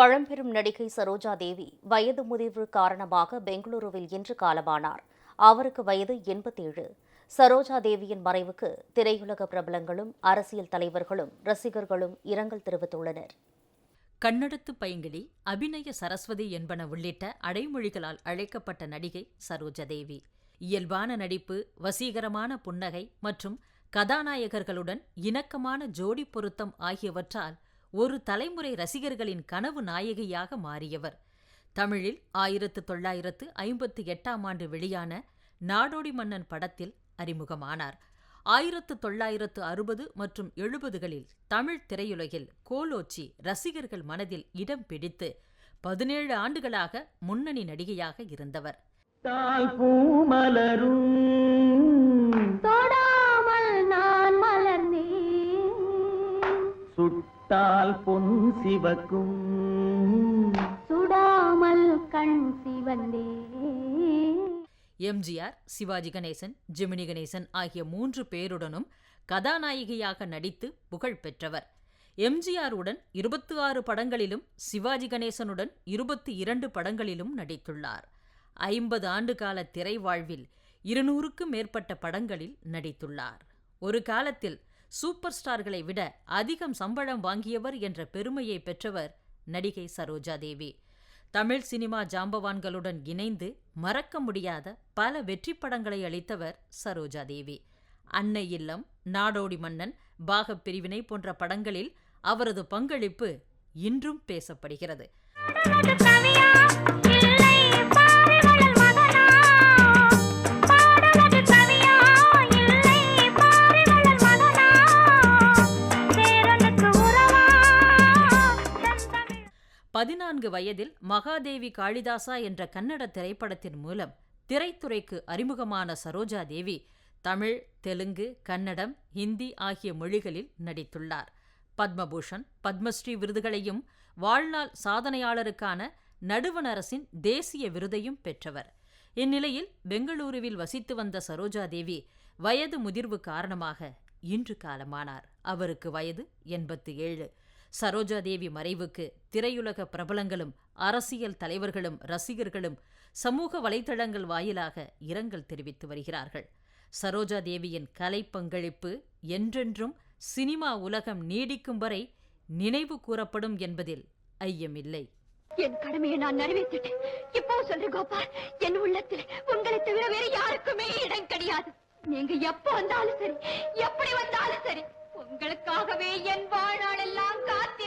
பழம்பெரும் நடிகை சரோஜா தேவி வயது முதிர்வு காரணமாக பெங்களூருவில் இன்று காலமானார். அவருக்கு வயது எண்பத்தேழு. சரோஜா தேவியின் மறைவுக்கு திரையுலக பிரபலங்களும் அரசியல் தலைவர்களும் ரசிகர்களும் இரங்கல் தெரிவித்துள்ளனர். கண்ணெடுத்து பைங்கிளி அபிநய சரஸ்வதி என்பன உள்ளிட்ட அடைமொழிகளால் அழைக்கப்பட்ட நடிகை சரோஜா தேவி. இயல்பான நடிப்பு வசீகரமான புன்னகை மற்றும் கதாநாயகர்களுடன் இணக்கமான ஜோடி பொருத்தம் ஆகியவற்றால் ஒரு தலைமுறை ரசிகர்களின் கனவு நாயகியாக மாறியவர். தமிழில் ஆயிரத்து தொள்ளாயிரத்து ஐம்பத்தி எட்டாம் ஆண்டு வெளியான நாடோடி மன்னன் படத்தில் அறிமுகமானார். ஆயிரத்து தொள்ளாயிரத்து அறுபது மற்றும் எழுபதுகளில் தமிழ் திரையுலகில் கோலோச்சி ரசிகர்கள் மனதில் இடம் பிடித்து பதினேழு ஆண்டுகளாக முன்னணி நடிகையாக இருந்தவர். பூமலரும் சுட்டால் பொன் சிவக்கும். சுடாமல் கண் சிவந்தேன் எம்ஜிஆர் சிவாஜி கணேசன் ஜெமினி கணேசன் ஆகிய மூன்று பேருடனும் கதாநாயகியாக நடித்து புகழ் பெற்றவர். எம்ஜிஆருடன் இருபத்தி ஆறு படங்களிலும் சிவாஜி கணேசனுடன் இருபத்தி இரண்டு படங்களிலும் நடித்துள்ளார். ஐம்பது ஆண்டுகால திரை வாழ்வில் இருநூறுக்கும் மேற்பட்ட படங்களில் நடித்துள்ளார். ஒரு காலத்தில் சூப்பர் ஸ்டார்களை விட அதிகம் சம்பளம் வாங்கியவர் என்ற பெருமையை பெற்றவர் நடிகை சரோஜா தேவி. தமிழ் சினிமா ஜாம்பவான்களுடன் இணைந்து மறக்க முடியாத பல வெற்றி படங்களை அளித்தவர் சரோஜா தேவி. அன்னை இல்லம் நாடோடி மன்னன் பாகப் பிரிவினை போன்ற படங்களில் அவரது பங்களிப்பு இன்றும் பேசப்படுகிறது. பதினான்கு வயதில் மகாதேவி காளிதாசா என்ற கன்னட திரைப்படத்தின் மூலம் திரைத்துறைக்கு அறிமுகமான சரோஜா தேவி தமிழ் தெலுங்கு கன்னடம் ஹிந்தி ஆகிய மொழிகளில் நடித்துள்ளார். பத்மபூஷன் பத்மஸ்ரீ விருதுகளையும் வாழ்நாள் சாதனையாளருக்கான நடுவண் அரசின் தேசிய விருதையும் பெற்றவர். இந்நிலையில் பெங்களூருவில் வசித்து வந்த சரோஜா தேவி வயது முதிர்வு காரணமாக இன்று காலமானார். அவருக்கு வயது எண்பத்தி ஏழு. சரோஜா தேவி மறைவுக்கு திரையுலக பிரபலங்களும் அரசியல் தலைவர்களும் ரசிகர்களும் சமூக வலைதளங்கள் வாயிலாக இரங்கல் தெரிவித்து வருகிறார்கள். சரோஜா தேவியின் கலை பங்களிப்பு என்றென்றும் சினிமா உலகம் நீடிக்கும் வரை நினைவு கூறப்படும் என்பதில் ஐயமில்லை. என் கடமையை நான் நிறைவேற்றிட்டேன். இப்போ சொல்ற கோபால் என் உள்ளத்தில் உங்களை தவிர வேற யாருக்குமே இடம் கிடையாது. நீங்க எப்ப வந்தாலும் சரி எப்படி வந்தாலும் சரி உங்களுக்காகவே என் வாழ்நாளெல்லாம் காத்து